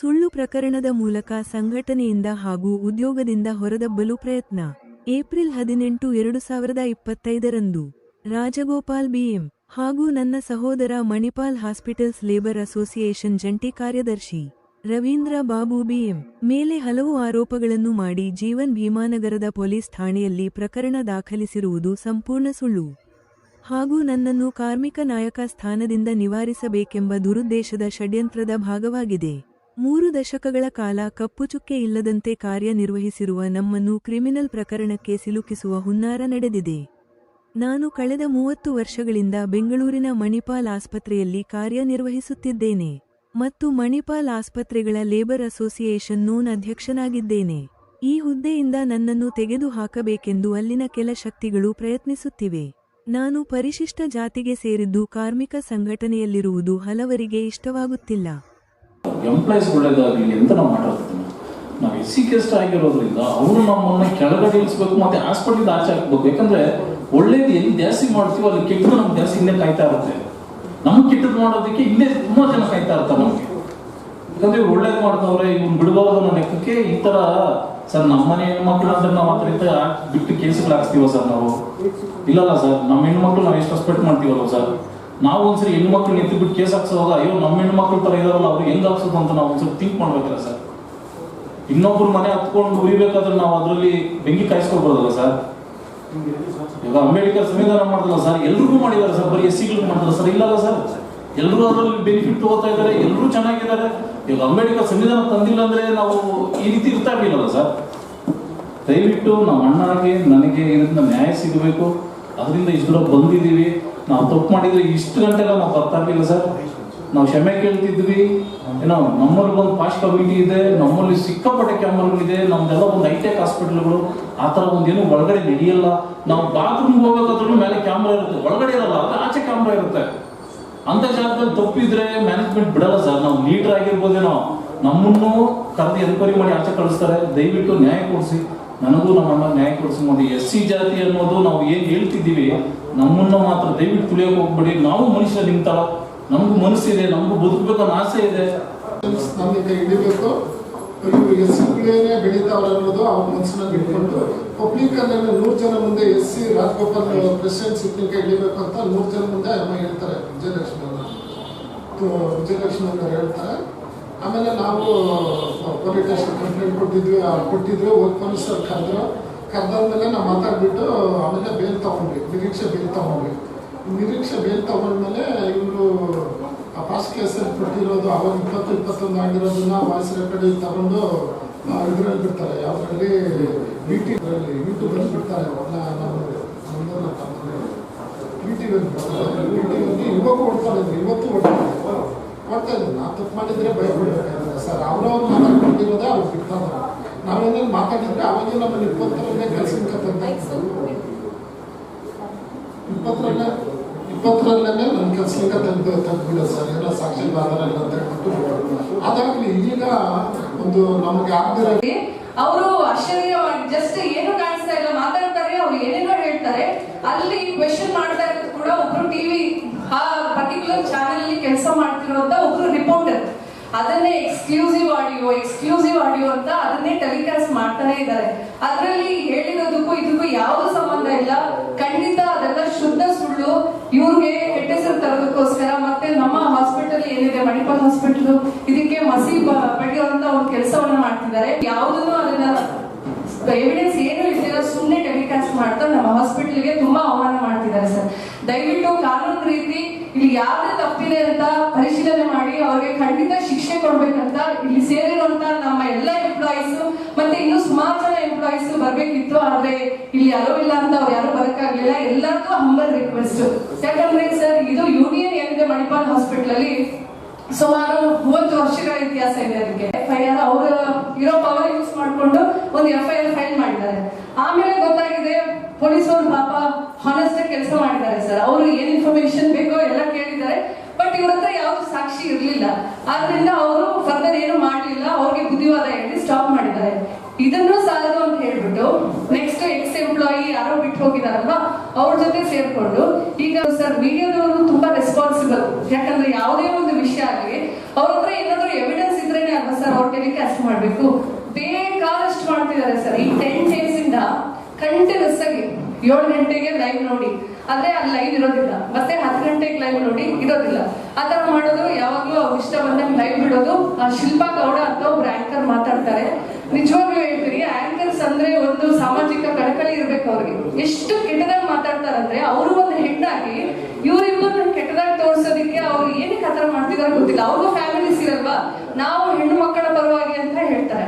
ಸುಳ್ಳು ಪ್ರಕರಣದ ಮೂಲಕ ಸಂಘಟನೆಯಿಂದ ಹಾಗೂ ಉದ್ಯೋಗದಿಂದ ಹೊರದಬ್ಬಲು ಪ್ರಯತ್ನ. ಏಪ್ರಿಲ್ ಹದಿನೆಂಟು, ಎರಡು ಸಾವಿರದ ಇಪ್ಪತ್ತೈದರಂದು ರಾಜಗೋಪಾಲ್ ಬಿಎಂ ಹಾಗೂ ನನ್ನ ಸಹೋದರ ಮಣಿಪಾಲ್ ಹಾಸ್ಪಿಟಲ್ಸ್ ಲೇಬರ್ ಅಸೋಸಿಯೇಷನ್ ಜಂಟಿ ಕಾರ್ಯದರ್ಶಿ ರವೀಂದ್ರ ಬಾಬು ಬಿಎಂ ಮೇಲೆ ಹಲವು ಆರೋಪಗಳನ್ನು ಮಾಡಿ ಜೀವನ್ ಭೀಮಾನಗರದ ಪೊಲೀಸ್ ಠಾಣೆಯಲ್ಲಿ ಪ್ರಕರಣ ದಾಖಲಿಸಿರುವುದು ಸಂಪೂರ್ಣ ಸುಳ್ಳು. ಹಾಗೂ ನನ್ನನ್ನು ಕಾರ್ಮಿಕ ನಾಯಕ ಸ್ಥಾನದಿಂದ ನಿವಾರಿಸಬೇಕೆಂಬ ದುರುದ್ದೇಶದ ಷಡ್ಯಂತ್ರದ ಭಾಗವಾಗಿದೆ. ಮೂರು ದಶಕಗಳ ಕಾಲ ಕಪ್ಪುಚುಕ್ಕೆ ಇಲ್ಲದಂತೆ ಕಾರ್ಯನಿರ್ವಹಿಸಿರುವ ನಮ್ಮನ್ನು ಕ್ರಿಮಿನಲ್ ಪ್ರಕರಣಕ್ಕೆ ಸಿಲುಕಿಸುವ ಹುನ್ನಾರ ನಡೆದಿದೆ. ನಾನು ಕಳೆದ ಮೂವತ್ತು ವರ್ಷಗಳಿಂದ ಬೆಂಗಳೂರಿನ ಮಣಿಪಾಲ್ ಆಸ್ಪತ್ರೆಯಲ್ಲಿ ಕಾರ್ಯನಿರ್ವಹಿಸುತ್ತಿದ್ದೇನೆ ಮತ್ತು ಮಣಿಪಾಲ್ ಆಸ್ಪತ್ರೆಗಳ ಲೇಬರ್ ಅಸೋಸಿಯೇಷನ್ ನೋನ್ ಅಧ್ಯಕ್ಷನಾಗಿದ್ದೇನೆ. ಈ ಹುದ್ದೆಯಿಂದ ನನ್ನನ್ನು ತೆಗೆದುಹಾಕಬೇಕೆಂದು ಅಲ್ಲಿನ ಕೆಲ ಶಕ್ತಿಗಳು ಪ್ರಯತ್ನಿಸುತ್ತಿವೆ. ನಾನು ಪರಿಶಿಷ್ಟ ಜಾತಿಗೆ ಸೇರಿದ್ದು ಕಾರ್ಮಿಕ ಸಂಘಟನೆಯಲ್ಲಿರುವುದು ಹಲವರಿಗೆ ಇಷ್ಟವಾಗುತ್ತಿಲ್ಲ. ಎಂಪ್ಲಾಯ್ಸ್ ಒಳ್ಳೇದಾಗಲಿ ಅಂತ ನಾವು ಮಾತಾಡ್ತೀವಿ ನಾವು ಎಸ್ ಸಿ ಕೆಸ್ಟ್ ಆಗಿರೋದ್ರಿಂದ ಅವರು ನಮ್ಮನ್ನ ಕೆಳಗಡೆ ಇಳಿಸ್ಬೇಕು, ಮತ್ತೆ ಹಾಸ್ಪಿಟಲ್ ಆಚೆ ಹಾಕ್ಬೇಕು. ಯಾಕಂದ್ರೆ ಒಳ್ಳೇದು ಎಲ್ಲಿ ಜಾಸ್ತಿ ಮಾಡ್ತೀವೋ ಅಲ್ಲಿ ಕೆಟ್ಟದ್ದು ನಮ್ಗೆ ಜಾಸ್ತಿ ಇನ್ನೇ ಕಾಯ್ತಾ ಇರುತ್ತೆ. ನಮ್ಗೆ ಕೆಟ್ಟದ್ದು ಮಾಡೋದಕ್ಕೆ ಇನ್ನೇ ತುಂಬಾ ಜನ ಕಾಯ್ತಾ ಇರ್ತಾರೆ ನಮಗೆ. ಯಾಕಂದ್ರೆ ಇವ್ರು ಒಳ್ಳೇದು ಮಾಡ್ತವ್ರೆ ಇವ್ನು ಬಿಡಬಾರ್ದು ಅನ್ನೋ ಲೆಕ್ಕಕ್ಕೆ ಈ ತರ, ಸರ್ ನಮ್ಮನೆ ಹೆಣ್ಮಕ್ಳು ಅಂದ್ರೆ ನಾವು ಆ ಥರ ಬಿಟ್ಟು ಕೇಸ್ಗಳು ಹಾಕ್ಸ್ತೀವ ಸರ್ ನಾವು? ಇಲ್ಲಲ್ಲ ಸರ್, ನಮ್ಮ ಹೆಣ್ಮಕ್ಳು ನಾವು ಎಷ್ಟು ರೆಸ್ಪೆಕ್ಟ್ ಮಾಡ್ತೀವಲ್ಲ ಸರ್? ನಾವು ಒಂದ್ಸರಿ ಹೆಣ್ಮಕ್ಳು ಎತ್ತಿ ಬಿಟ್ಟು ಕೇಸ್ ಹಾಕ್ಸೋವಾಗ, ಅಯ್ಯೋ, ನಮ್ಮ ಹೆಣ್ಮಕ್ಳು ತರ ಇದಾರಲ್ಲ, ಅವ್ರು ಹೆಂಗ್ ಹಾಕ್ಸೋದು ಅಂತ ನಾವು ಒಂದ್ಸರಿ ಥಿಂಕ್ ಮಾಡ್ಬೇಕಲ್ಲ ಸರ್? ಇನ್ನೊಬ್ರು ಮನೆ ಹತ್ಕೊಂಡು ಉರಿಬೇಕಾದ್ರೆ ನಾವು ಅದರಲ್ಲಿ ಬೆಂಕಿ ಕಾಯಿಸ್ಕೊಳ್ಬೋದಲ್ಲ ಸರ್? ಇವಾಗ ಅಂಬೇಡ್ಕರ್ ಸಂವಿಧಾನ ಮಾಡಿದಲ್ಲ ಸರ್, ಎಲ್ರಿಗೂ ಮಾಡಿದಾರೆ ಸರ್, ಬರೀ ಎಸ್ ಸಿಗಳಿಗೆ ಮಾಡಿದ್ರೆ ಸರ್, ಇಲ್ಲಲ್ಲ ಸರ್? ಎಲ್ಲರೂ ಅದರಲ್ಲಿ ಬೆನಿಫಿಟ್ ತಗೋತಾ ಇದ್ದಾರೆ ಎಲ್ಲರೂ ಚೆನ್ನಾಗಿದ್ದಾರೆ. ಇವಾಗ ಅಂಬೇಡ್ಕರ್ ಸಂವಿಧಾನ ತಂದಿಲ್ಲ ಅಂದ್ರೆ ನಾವು ಈ ರೀತಿ ಇರ್ತಾ ಇರ್ಲಿಲ್ಲಲ್ಲ ಸರ್? ದಯವಿಟ್ಟು ನಮ್ಮ ಅಣ್ಣನಿಗೆ ನನಗೆ ಇದರಿಂದ ನ್ಯಾಯ ಸಿಗಬೇಕು. ಅದರಿಂದ ಇಷ್ಟು ದೂರ ಬಂದಿದ್ದೀವಿ. ನಾವು ತಪ್ಪು ಮಾಡಿದ್ರೆ ಇಷ್ಟು ಗಂಟೆಗೆ ನಾವು ಬರ್ತಾಕಿಲ್ಲ ಸರ್. ನಾವು ಕ್ಷಮೆ ಕೇಳ್ತಿದ್ವಿ. ಏನೋ ನಮ್ಮಲ್ಲಿ ಒಂದು ಫಾಸ್ಟ್ ಕಮಿಟಿ ಇದೆ, ನಮ್ಮಲ್ಲಿ ಸಿಕ್ಕಾಪಟ್ಟೆ ಇದೆ, ನಮ್ದೆಲ್ಲ ಒಂದು ಹೈಟೆಕ್ ಹಾಸ್ಪಿಟಲ್ಗಳು. ಆ ಥರ ಒಂದೇನು ಒಳಗಡೆ ನಡೆಯಲ್ಲ. ನಾವು ಬಾತ್ರೂಮ್ಗೆ ಹೋಗ್ಬೇಕಾದ್ರೂ ಮೇಲೆ ಕ್ಯಾಮ್ರಾ ಇರುತ್ತೆ. ಒಳಗಡೆ ಇರಲ್ಲ ಆಚೆ ಕ್ಯಾಮ್ರಾ ಇರುತ್ತೆ. ಅಂತ ಜಾಗದಲ್ಲಿ ತಪ್ಪಿದ್ರೆ ಮ್ಯಾನೇಜ್ಮೆಂಟ್ ಬಿಡಲ್ಲ ಸರ್. ನಾವು ಲೀಡರ್ ಆಗಿರ್ಬೋದೇನೋ ನಮ್ಮನ್ನು ಕರೆದು ಎನ್ಕ್ವೈರಿ ಮಾಡಿ ಆಚೆ ಕಳಿಸ್ತಾರೆ. ದಯವಿಟ್ಟು ನ್ಯಾಯ ಕೊಡಿಸಿ. ನನಗೂ ನಮ್ಮ ಅಣ್ಣ ನ್ಯಾಯ ಕೊಡಿಸಿ ನೋಡಿ ಎಸ್ ಸಿ ಜಾತಿ ಅನ್ನೋದು ನಾವು ಏನ್ ಹೇಳ್ತಿದ್ದೀವಿ, ನಮ್ಮನ್ನ ಮಾತ್ರ ದಯವಿಟ್ಟು ತುಳಿಯೋಕೆ ಹೋಗ್ಬೇಡಿ. ನಾವು ಮನುಷ್ಯ ನಿಂತಾಳ ನಮಗೂ ಮನಸ್ಸಿದೆ ನಮಗೂ ಬದುಕಬೇಕು ಅನ್ನೋ ಆಸೆ ಇದೆ. ನಮಗೆ ಹಿಡಿಬೇಕು. ಇವರು ಎಸ್ ಸಿಗಳೇನೆ ಬೆಳೀತಾವ್ರೆ ಅನ್ನೋದು ಅವ್ರ ಮನಸ್ಸಿನಾಗ ಇಟ್ಕೊಂಡು ಪಬ್ಲಿಕ್ ಅಲ್ಲೆಲ್ಲ ನೂರು ಜನ ಮುಂದೆ ಎಸ್ ಸಿ ರಾಜಗೋಪಾಲ್ ಪ್ರೆಸಿಡೆಂಟ್ ಸಿಗ್ಲಿಕ್ಕೆ ಹಿಡಿಬೇಕು ಅಂತ ನೂರು ಜನ ಮುಂದೆ ಅಮ್ಮ ಹೇಳ್ತಾರೆ. ವಿಜಯಲಕ್ಷ್ಮಿ ವಿಜಯಲಕ್ಷ್ಮಿ ಅಂತ ಹೇಳ್ತಾರೆ. ಆಮೇಲೆ ನಾವು ಪೊಲೀಸ್ ಕಂಪ್ಲೇಂಟ್ ಕೊಟ್ಟಿದ್ವಿ ಕೊಟ್ಟಿದ್ವಿ ಒಂದು ಪೊಲೀಸರು ಕರೆದ್ರು. ಕರೆದಾದ್ಮೇಲೆ ನಾವು ಮಾತಾಡಿಬಿಟ್ಟು, ಆಮೇಲೆ ಬೇಲ್ ತಗೊಂಡ್ವಿ, ನಿರೀಕ್ಷೆ ಬೇಲ್ ತಗೊಂಡ್ವಿ. ನಿರೀಕ್ಷೆ ಬೇಲ್ ತಗೊಂಡ್ಮೇಲೆ ಇವರು, ಆ ಪಾಸ್ ಕೇಸಲ್ಲಿ ಕೊಟ್ಟಿರೋದು, ಅವಾಗ ಇಪ್ಪತ್ತು, ಇಪ್ಪತ್ತೊಂದು ಆಗಿರೋದನ್ನ ವಾಯ್ಸ್ ರೆಕಾರ್ಡಿಂಗ್ ತಗೊಂಡು ಇದರಲ್ಲಿ ಬಿಡ್ತಾರೆ. ಯಾವುದರಲ್ಲಿ? ಬಿ ಟಿ ಯೂಟ್ಯೂಬಲ್ಲಿ ಬಿಡ್ತಾರೆ. ಬಂದು ಬಿಡ್ತಾರೆ ಬಿ ಟಿ ವಿ ಬಿಡ್ತಾರೆ. ಬಿ ಟಿ ವಿಲಿ ಇವಾಗ ಓಡ್ತಾ ಇವತ್ತು ಓಡ್ತಾ ಇದ್ರು ಓಡ್ತಾ ನಾವು ತಪ್ಪು ಮಾಡಿದ್ರೆ ಭಯ ಸರ್ ಅವ್ರವ್ರು ಮಾತಾಡ್ಕೊಂಡಿರೋದೇ ಅವ್ರು ಬಿಡ್ತಾ ನಾವು ನಾವೇನಾದ್ರು ಮಾತಾಡಿದ್ರೆ ಅವಾಗ ನಮ್ಮಲ್ಲಿ ಇಪ್ಪತ್ತರಲ್ಲೇ ಕೆಲಸಕ್ಕೆ ಇಪ್ಪತ್ತರಲ್ಲೇ ಇಪ್ಪತ್ತರಲ್ಲೇ ನನ್ನ ಕೆಲಸಕ್ಕೆ ತಂದು ತೆಗೆದ್ಬಿಡ ಸರ್. ಏನೋ ಸಾಕ್ಷಿ ಆಧಾರ ಎಲ್ಲ ತೆಗೆದ್ಬಿಟ್ಟು ಅದಾಗಲಿ ಈಗ ಒಂದು ನಮಗೆ ಆಗದಿರೋ ಅವರು ಆಶ್ಚರ್ಯ ಜಸ್ಟ್ ಏನು ಕಾಣಿಸ್ತಾ ಇಲ್ಲ. ಮಾತಾಡ್ತಾರೆ, ಅವ್ರು ಏನೇನೋ ಹೇಳ್ತಾರೆ. ಅಲ್ಲಿ ಕ್ವೆಶನ್ ಮಾಡ್ತಾ ಇರೋದು ಕೂಡ ಒಬ್ರು ಟಿವಿ ಪರ್ಟಿಕ್ಯುಲರ್ ಚಾನೆಲ್ ಅಲ್ಲಿ ಕೆಲಸ ಮಾಡ್ತಿರೋಂತ ಒಬ್ರು ರಿಪೋರ್ಟರ್ ಅದನ್ನೇ ಎಕ್ಸ್ಕ್ಲೂಸಿವ್ ಆಡಿಯೋ ಎಕ್ಸ್ಕ್ಲೂಸಿವ್ ಆಡಿಯೋ ಅಂತ ಅದನ್ನೇ ಟೆಲಿಕಾಸ್ಟ್ ಮಾಡ್ತಾನೆ ಇದ್ದಾರೆ. ಅದರಲ್ಲಿ ಹೇಳಿರೋದಕ್ಕೂ ಇದಕ್ಕೂ ಯಾವ್ದು ಸಂಬಂಧ ಇಲ್ಲ. ಖಂಡಿತ ಅದೆಲ್ಲ ಶುದ್ಧ ಸುಳ್ಳು. ಇವ್ರಿಗೆ ಕೆಟ್ಟ ಹೆಸರು ತರೋದಕ್ಕೋಸ್ಕರ ಮತ್ತೆ ನಮ್ಮ ಹಾಸ್ಪಿಟಲ್ ಏನಿದೆ, ಮಣಿಪಾಲ್ ಹಾಸ್ಪಿಟಲ್ ಇದಕ್ಕೆ ಮಸಿ ಬಡಿಯುವಂತ ಒಂದು ಕೆಲಸವನ್ನ ಮಾಡ್ತಿದ್ದಾರೆ. ಯಾವುದನ್ನು ಅದನ್ನ ಎವಿಡೆನ್ಸ್ ಏನು ಇಲ್ಲ ಸುಮ್ಮನೆ ಟೆಲಿಕಾಸ್ಟ್ ಮಾಡ್ತಾ ನಮ್ಮ ಹಾಸ್ಪಿಟಲ್ಗೆ ತುಂಬಾ ದಯವಿಟ್ಟು ಕಾನೂನು ರೀತಿ ಇಲ್ಲಿ ಯಾವ್ದೇ ತಪ್ಪಿದೆ ಅಂತ ಪರಿಶೀಲನೆ ಮಾಡಿ, ಅವ್ರಿಗೆ ಖಂಡಿತ ಶಿಕ್ಷೆ ಕೊಡ್ಬೇಕಂತ ಇಲ್ಲಿ ಸೇರಿರುವಂತ ನಮ್ಮ ಎಲ್ಲ ಎಂಪ್ಲಾಯೀಸ್ ಮತ್ತೆ ಇನ್ನು ಸುಮಾರು ಜನ ಎಂಪ್ಲಾಯೀಸ್ ಬರ್ಬೇಕಿತ್ತು, ಆದ್ರೆ ಇಲ್ಲಿ ಯಾರೋ ಇಲ್ಲ ಅಂತ ಅವ್ರು ಯಾರು ಬರಕ್ಕಾಗ್ಲಿಲ್ಲ. ಎಲ್ಲರಿಗೂ ಹಂಬಲ್ ರಿಕ್ವೆಸ್ಟ್ ಯಾಕಂದ್ರೆ ಸರ್ ಇದು ಯೂನಿಯನ್ ಏನಿದೆ ಮಣಿಪಾಲ್ ಹಾಸ್ಪಿಟಲ್ ಅಲ್ಲಿ ಸುಮಾರು ಮೂವತ್ತು ವರ್ಷಗಳ ಇತಿಹಾಸ ಇದೆ ಅದಕ್ಕೆ. ಎಫ್ ಐ ಆರ್ ಅವರ ಇರೋ ಪವರ್ ಯೂಸ್ ಮಾಡಿಕೊಂಡು ಒಂದು ಎಫ್ ಐ ಆರ್ ಫೈಲ್ ಮಾಡಿದ್ದಾರೆ. ಆಮೇಲೆ ಗೊತ್ತಾಗಿದೆ ಪೊಲೀಸರು ಪಾಪ ಕೆಲಸ ಮಾಡಿದ್ದಾರೆ ಸರ್. ಅವರು ಏನ್ ಇನ್ಫಾರ್ಮೇಶನ್ ಬೇಕೋ ಎಲ್ಲ ಕೇಳಿದ್ದಾರೆ. ಬಟ್ ಇವ್ರ ಹತ್ರ ಯಾವ್ದು ಸಾಕ್ಷಿ ಇರ್ಲಿಲ್ಲ. ಆದ್ರಿಂದ ಅವರು ಫರ್ದರ್ ಏನು ಮಾಡಲಿಲ್ಲ. ಅವ್ರಿಗೆ ಬುದ್ಧಿವಾದ ಹೇಳಿ ಸ್ಟಾಪ್ ಮಾಡಿದ್ದಾರೆ. ಇದನ್ನು ಸಾಲದು ಅಂತ ಹೇಳ್ಬಿಟ್ಟು ನೆಕ್ಸ್ಟ್ ಎಕ್ಸ್ ಎಂಪ್ಲಾಯಿ ಯಾರೋ ಬಿಟ್ಟು ಹೋಗಿದಾರಲ್ವಾ, ಅವ್ರ ಜೊತೆ ಸೇರ್ಕೊಂಡು ಈಗ ಸರ್ ಮೀಡಿಯಾದವರು ತುಂಬಾ ರೆಸ್ಪಾನ್ಸಿಬಲ್ ಯಾಕಂದ್ರೆ ಯಾವುದೇ ಒಂದು ವಿಷಯ ಆಗಲಿ, ಅವ್ರ ಹತ್ರ ಏನಾದ್ರು ಎವಿಡೆನ್ಸ್ ಇದ್ರೇನೆ ಅಲ್ವಾ ಸರ್ ಅವ್ರ ಟೆಲಿಕಾಸ್ಟ್ ಮಾಡ್ಬೇಕು? ಬೇಕಾದಷ್ಟು ಮಾಡ್ತಿದ್ದಾರೆ ಸರ್. ಈ ಟೆನ್ ಡೇಸ್ ಇಂದ ಕಂಟಿನ್ಯೂಸ್ ಆಗಿ ಏಳು ಗಂಟೆಗೆ ಲೈವ್ ನೋಡಿ. ಆದ್ರೆ ಅಲ್ಲಿ ಲೈವ್ ಇರೋದಿಲ್ಲ. ಮತ್ತೆ ಹತ್ತು ಗಂಟೆಗೆ ಲೈವ್ ನೋಡಿ ಇರೋದಿಲ್ಲ. ಆ ತರ ಮಾಡೋದು ಯಾವಾಗ್ಲೂ ಇಷ್ಟ ಬಂದಂಗೆ ಲೈವ್ ಬಿಡೋದು. ಆ ಶಿಲ್ಪಾ ಗೌಡ ಅಂತ ಒಬ್ರು ಆಂಕರ್ ಮಾತಾಡ್ತಾರೆ. ನಿಜವಾಗ್ಲೂ ಹೇಳ್ತೀರಿ ಆಂಕರ್ಸ್ ಅಂದ್ರೆ ಒಂದು ಸಾಮಾಜಿಕ ಕಳಕಳಿ ಇರ್ಬೇಕು ಅವ್ರಿಗೆ. ಎಷ್ಟು ಕೆಟ್ಟದಾಗ ಮಾತಾಡ್ತಾರಂದ್ರೆ ಅವರು ಒಂದು ಹೆಣ್ಣಾಗಿ ಇವ್ರಿಬ್ಬರು ಕೆಟ್ಟದಾಗ ತೋರ್ಸೋದಕ್ಕೆ ಅವ್ರು ಏನಕ್ಕೆ ಆತರ ಮಾಡ್ತಿದಾರ ಗೊತ್ತಿಲ್ಲ. ಅವ್ರಿಗೂ ಫ್ಯಾಮಿಲೀಸ್ ಇರಲ್ವಾ? ನಾವು ಹೆಣ್ಣು ಮಕ್ಕಳ ಪರವಾಗಿ ಅಂತ ಹೇಳ್ತಾರೆ.